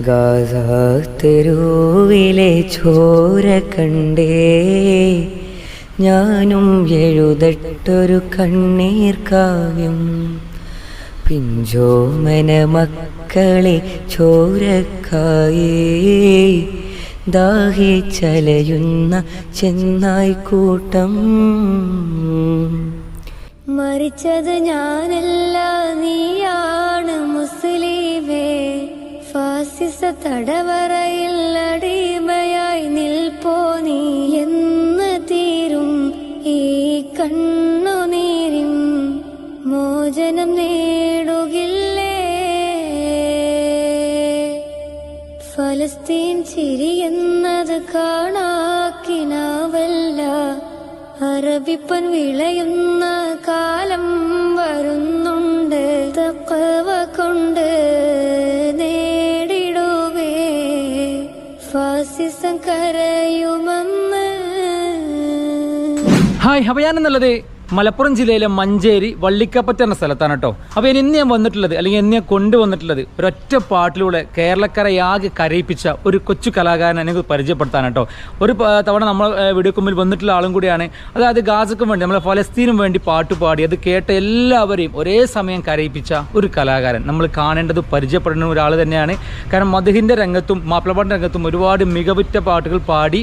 Gaza തെരുവിലെ ചോര കണ്ടേ. ഞാനും എഴുതട്ടൊരു കണ്ണീർ കാവ്യം. പിഞ്ചോമന മക്കളെ ചോരക്കായേ. ദാഹിച്ചലയുന്ന ചെന്നായിക്കൂട്ടം മരിച്ചത് ഞാനല്ല നീയാണ് ഫാസിസ തടവറയിൽ അടിമയായി നിൽപ്പോ നീ എന്ന് തീരും. ഈ കണ്ണുനീരും മോചനം നേടുകില്ലേ? ഫലസ്തീൻ ചിരിയെന്നത് കാണാക്കിനാവല്ല. അറബിപ്പൻ വിളയുന്ന ഹായ് എന്നുള്ളത് മലപ്പുറം ജില്ലയിലെ മഞ്ചേരി വള്ളിക്കപ്പറ്റ എന്ന സ്ഥലത്താണ് കേട്ടോ. അപ്പോൾ ഇനി ഇന്ന് ഞാൻ വന്നിട്ടുള്ളത് അല്ലെങ്കിൽ എന്നെ കൊണ്ടുവന്നിട്ടുള്ളത് ഒരൊറ്റ പാട്ടിലൂടെ കേരളക്കരയാകെ കരയിപ്പിച്ച ഒരു കൊച്ചു കലാകാരനെ എനിക്ക് പരിചയപ്പെടുത്താൻ കേട്ടോ. ഒരു തവണ നമ്മൾ വീഡിയോ മുമ്പിൽ വന്നിട്ടുള്ള ആളും കൂടിയാണ്. അതായത് ഗാസക്കും വേണ്ടി നമ്മളെ ഫലസ്തീനും വേണ്ടി പാട്ട് പാടി അത് കേട്ട എല്ലാവരെയും ഒരേ സമയം കരയിപ്പിച്ച ഒരു കലാകാരൻ. നമ്മൾ കാണേണ്ടത് പരിചയപ്പെടുന്ന ഒരാൾ തന്നെയാണ്. കാരണം മധുഹിന്റെ രംഗത്തും മാപ്പിളപ്പാട്ടിന്റെ രംഗത്തും ഒരുപാട് മികവുറ്റ പാട്ടുകൾ പാടി